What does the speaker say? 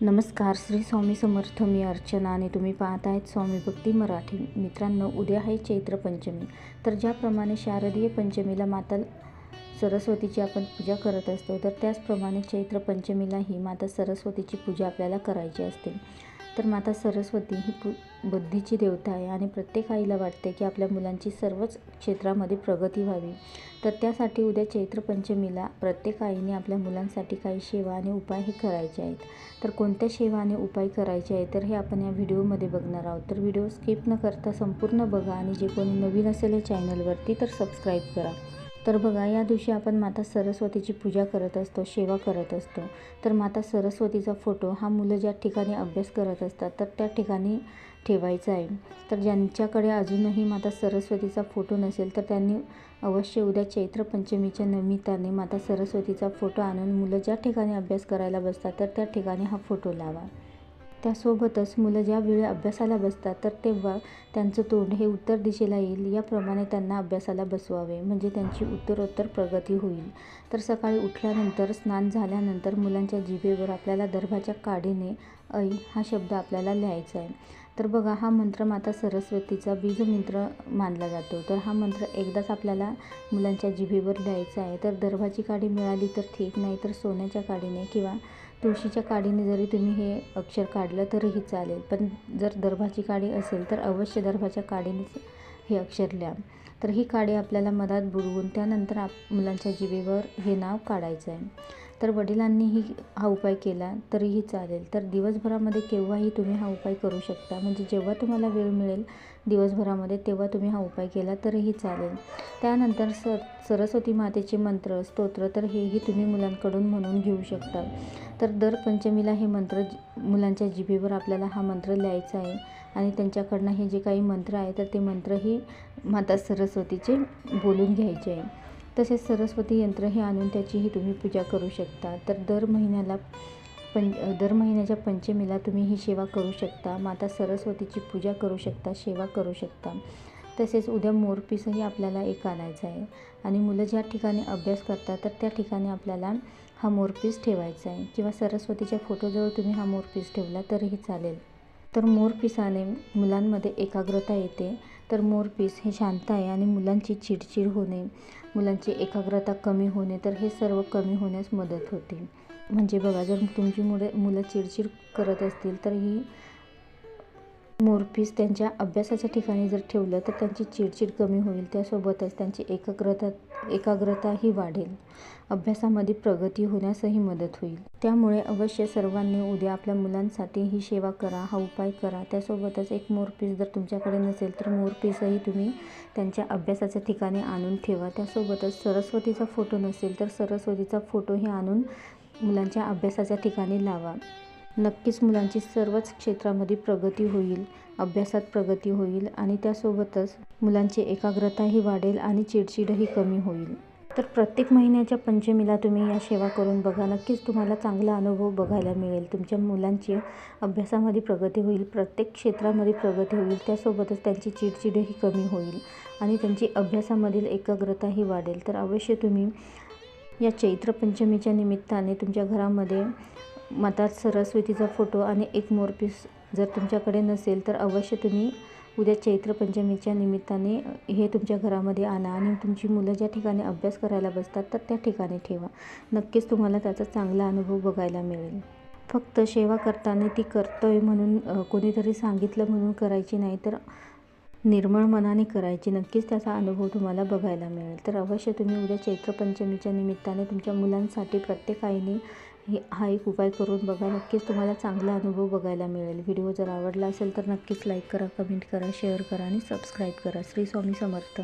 नमस्कार श्री स्वामी समर्थ मी अर्चना आणि तुम्ही पाहत आहेत स्वामी भक्ती मराठी. मित्रांनो उद्या आहे चैत्र पंचमी. तर ज्याप्रमाणे शारदीय पंचमीला माता सरस्वतीची आपण पूजा करत असतो तर त्याचप्रमाणे चैत्र पंचमीलाही माता सरस्वतीची पूजा आपल्याला करायची असते. तर माता सरस्वती ही पु बुद्धीची देवता आहे आणि प्रत्येक आईला वाटते की आपल्या मुलांची सर्वच क्षेत्रामध्ये प्रगती व्हावी. तर त्यासाठी उद्या चैत्र पंचमीला प्रत्येक आईने आपल्या मुलांसाठी काही सेवा आणि उपाय हे करायचे आहेत. तर कोणत्या सेवा आणि उपाय करायचे आहेत तर हे आपण या व्हिडिओमध्ये बघणार आहोत. तर व्हिडिओ स्किप न करता संपूर्ण बघा आणि जे कोणी नवीन असेल या चॅनलवरती तर सबस्क्राईब करा. तर बघा या दिवशी आपण माता सरस्वतीची पूजा करत असतो सेवा करत असतो. तर माता सरस्वतीचा फोटो हा मुलं ज्या ठिकाणी अभ्यास करत असतात तर त्या ठिकाणी ठेवायचा आहे. तर ज्यांच्याकडे अजूनही माता सरस्वतीचा फोटो नसेल तर त्यांनी अवश्य उद्या चैत्र पंचमीच्या निमित्ताने माता सरस्वतीचा फोटो आणून मुलं ज्या ठिकाणी अभ्यास करायला बसतात तर त्या ठिकाणी हा फोटो लावा. त्यासोबतच मुलं ज्यावेळी अभ्यासाला बसतात तर तेव्हा त्यांचं तोंड हे उत्तर दिशेला येईल. याप्रमाणे त्यांना अभ्यासाला बसवावे म्हणजे त्यांची उत्तरोत्तर प्रगती होईल. तर सकाळी उठल्यानंतर स्नान झाल्यानंतर मुलांच्या जिभेवर आपल्याला दर्भाच्या काडीने ऐ हा शब्द आपल्याला लिहायचा आहे. तर बघा हा मंत्र माता सरस्वतीचा बीजमंत्र मानला जातो. तर हा मंत्र एकदाच आपल्याला मुलांच्या जिभेवर लिहायचा आहे. तर दर्भाची काडी मिळाली तर ठीक नाही तर सोन्याच्या काडीने किंवा तुळशीच्या काडीने जरी तुम्ही हे अक्षर काढलं तरीही चालेल. पण जर दर्भाची काडी असेल तर अवश्य दर्भाच्या काडीनेच हे अक्षर लिहा. तर ही काडी आपल्याला मधात बुडवून त्यानंतर आप मुलांच्या जिभेवर हे नाव काढायचं आहे. तर वडिलांनीही हा उपाय केला तरीही चालेल. तर दिवसभरामध्ये केव्हाही तुम्ही हा उपाय करू शकता. म्हणजे जेव्हा तुम्हाला वेळ मिळेल दिवसभरामध्ये तेव्हा तुम्ही हा उपाय केला तरीही चालेल. त्यानंतर सर सरस्वती मातेचे मंत्र स्तोत्र तर हेही तुम्ही मुलांकडून म्हणून घेऊ शकता. तर दर पंचमीला हे मंत्र मुलांच्या जिभेवर आपल्याला हा मंत्र लिहायचा आहे आणि त्यांच्याकडनं हे जे काही मंत्र आहे तर ते मंत्रही माता सरस्वतीचे बोलून घ्यायचे आहे. तसेच सरस्वती यंत्र हे आणून त्याचीही तुम्ही पूजा करू शकता. तर दर महिन्याला पं दर महिन्याच्या पंचमीला तुम्ही ही सेवा करू शकता. माता सरस्वतीची पूजा करू शकता सेवा करू शकता. तसेच उद्या मोरपीसही आपल्याला एक आणायचा आहे. आणि मुलं ज्या ठिकाणी अभ्यास करतात तर त्या ठिकाणी आपल्याला हा मोरपीस ठेवायचा आहे. किंवा सरस्वतीच्या फोटोजवळ तुम्ही हा मोरपीस ठेवला तरीही चालेल. तर मोरपिसाने मुलांमध्ये एकाग्रता येते. तर मोरपीस हे शांत आहे आणि मुलांची चिडचिड होणे मुलांची एकाग्रता कमी होणे तर हे सर्व कमी होण्यास मदत होते. म्हणजे बघा जर तुमची मुले मुलं चिडचिड करत असतील तर ही मोरपीस त्यांच्या अभ्यासाच्या ठिकाणी जर ठेवलं तर त्यांची चिडचिड कमी होईल. त्यासोबतच त्यांची एकाग्रता एकाग्रताही वाढेल. अभ्यासामध्ये प्रगती होण्यासही मदत होईल. त्यामुळे अवश्य सर्वांनी उद्या आपल्या मुलांसाठी ही सेवा करा हा उपाय करा. त्यासोबतच एक मोरपीस जर तुमच्याकडे नसेल तर मोरपीसही तुम्ही त्यांच्या अभ्यासाच्या ठिकाणी आणून ठेवा. त्यासोबतच सरस्वतीचा फोटो नसेल तर सरस्वतीचा फोटोही आणून मुलांच्या अभ्यासाच्या ठिकाणी लावा. नक्कीच मुलांची सर्वच क्षेत्रामध्ये प्रगती होईल अभ्यासात प्रगती होईल आणि त्यासोबतच मुलांची एकाग्रताही वाढेल आणि चिडचिडही कमी होईल. तर प्रत्येक महिन्याच्या पंचमीला तुम्ही या सेवा करून बघा. नक्कीच तुम्हाला चांगला अनुभव बघायला मिळेल. तुमच्या मुलांची अभ्यासामध्ये प्रगती होईल प्रत्येक क्षेत्रामध्ये प्रगती होईल त्यासोबतच त्यांची चिडचिडही कमी होईल आणि त्यांची अभ्यासामधील एकाग्रताही वाढेल. तर अवश्य तुम्ही या चैत्र पंचमीच्या निमित्ताने तुमच्या घरामध्ये माता सरस्वतीचा फोटो आणि एक मोरपीस जर तुमच्याकडे नसेल तर अवश्य तुम्ही उद्या चैत्र पंचमीच्या निमित्ताने हे तुमच्या घरामध्ये आणा आणि तुमची मुलं ज्या ठिकाणी अभ्यास करायला बसतात तर त्या ठिकाणी ठेवा. नक्कीच तुम्हाला त्याचा चांगला अनुभव बघायला मिळेल. फक्त सेवा करताना ती करतोय म्हणून कोणीतरी सांगितलं म्हणून करायची नाही तर निर्मळ मनाने करायची. नक्कीच त्याचा अनुभव तुम्हाला बघायला मिळेल. तर अवश्य तुम्ही उद्या चैत्रपंचमीच्या निमित्ताने तुमच्या मुलांसाठी प्रत्येक आईने हे हा एक उपाय करून बघा. नक्कीच तुम्हाला चांगला अनुभव बघायला मिळेल. व्हिडिओ जर आवडला असेल तर नक्कीच लाईक करा कमेंट करा शेअर करा आणि सबस्क्राईब करा. श्री स्वामी समर्थ.